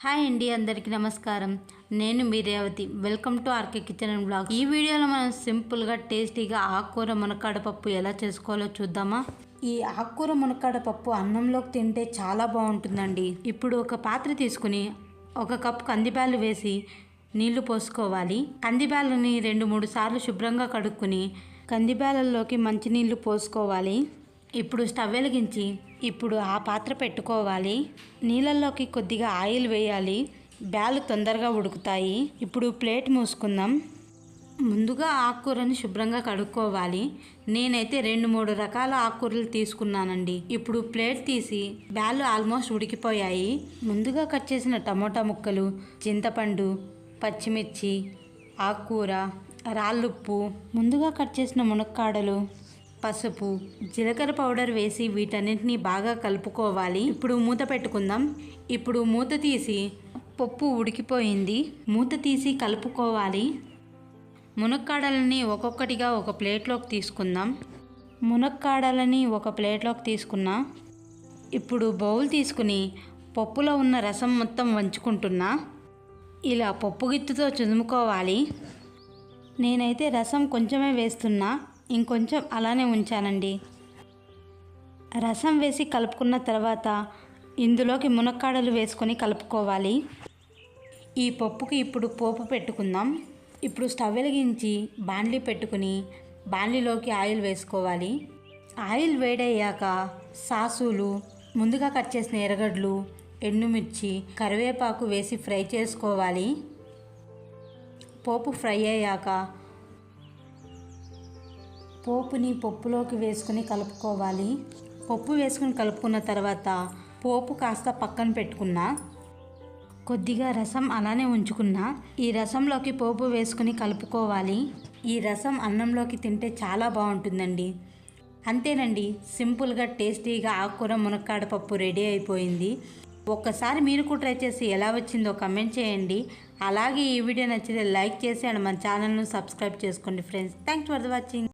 Hi అండి అందరికీ నమస్కారం. నేను మీ Revathi. Welcome to R K kitchen and blog ఈ వీడియోలో మనం సింపుల్గా టేస్టీగా ఆకుకూర మునక్కాడ పప్పు ఎలా చేసుకోవాలో చూద్దామా? ఈ ఆకుకూర మునక్కాడ పప్పు అన్నంలోకి తింటే చాలా బాగుంటుందండి. ఇప్పుడు ఒక పాత్ర తీసుకుని ఒక కప్పు కందిబ్యాలు వేసి నీళ్ళు పోసుకోవాలి. కందిబ్యాలని రెండు మూడు సార్లు శుభ్రంగా కడుక్కుని కందిబ్యాలలోకి మంచినీళ్ళు పోసుకోవాలి. ఇప్పుడు స్టవ్ వెలిగించి ఇప్పుడు ఆ పాత్ర పెట్టుకోవాలి. నీళ్ళల్లోకి కొద్దిగా ఆయిల్ వేయాలి. బ్యాలు తొందరగా ఉడుకుతాయి. ఇప్పుడు ప్లేట్ మూసుకుందాం. ముందుగా ఆకుకూరని శుభ్రంగా కడుక్కోవాలి. నేనైతే రెండు మూడు రకాల ఆకుకూరలు తీసుకున్నానండి. ఇప్పుడు ప్లేట్ తీసి బ్యాలు ఆల్మోస్ట్ ఉడికిపోయాయి. ముందుగా కట్ చేసిన టమోటా ముక్కలు చింతపండు పచ్చిమిర్చి ఆకుకూర రాళ్ళుప్పు ముందుగా కట్ చేసిన మునక్కాడలు పసుపు జీలకర్ర పౌడర్ వేసి వీటన్నింటినీ బాగా కలుపుకోవాలి. ఇప్పుడు మూత పెట్టుకుందాం. ఇప్పుడు మూత తీసి పప్పు ఉడికిపోయింది. మూత తీసి కలుపుకోవాలి. మునక్కాడలని ఒక్కొక్కటిగా ఒక ప్లేట్లోకి తీసుకుందాం. మునక్కాడలని ఒక ప్లేట్లోకి తీసుకున్నా ఇప్పుడు బౌల్ తీసుకుని పప్పులో ఉన్న రసం మొత్తం వంచుకుంటున్నా. ఇలా పప్పు గిత్తుతో చుదుముకోవాలి. నేనైతే రసం కొంచెమే వేస్తున్నా. ఇంకొంచెం అలానే ఉంచానండి. రసం వేసి కలుపుకున్న తర్వాత ఇందులోకి మునక్కాడలు వేసుకొని కలుపుకోవాలి. ఈ పప్పుకి ఇప్పుడు పోపు పెట్టుకుందాం. ఇప్పుడు స్టవ్ వెలిగించి బాండ్లీ పెట్టుకుని బాండ్లీలోకి ఆయిల్ వేసుకోవాలి. ఆయిల్ వేడయ్యాక సాసులు ముందుగా కట్ చేసిన ఎర్రగడ్డలు ఎండుమిర్చి కరివేపాకు వేసి ఫ్రై చేసుకోవాలి. పోపు ఫ్రై అయ్యాక పోపుని పప్పులోకి వేసుకుని కలుపుకోవాలి. పప్పు వేసుకుని కలుపుకున్న తర్వాత పోపు కాస్త పక్కన పెట్టుకున్న. కొద్దిగా రసం అలానే ఉంచుకున్న. ఈ రసంలోకి పోపు వేసుకుని కలుపుకోవాలి. ఈ రసం అన్నంలోకి తింటే చాలా బాగుంటుందండి. అంతేనండి సింపుల్గా టేస్టీగా ఆకుకూర మునక్కాడ పప్పు రెడీ అయిపోయింది. ఒక్కసారి మీరు కూడా ట్రై చేసి ఎలా వచ్చిందో కమెంట్ చేయండి. అలాగే ఈ వీడియో నచ్చితే లైక్ చేసి అండ్ మన ఛానల్ను సబ్స్క్రైబ్ చేసుకోండి friends. Thanks for the watching.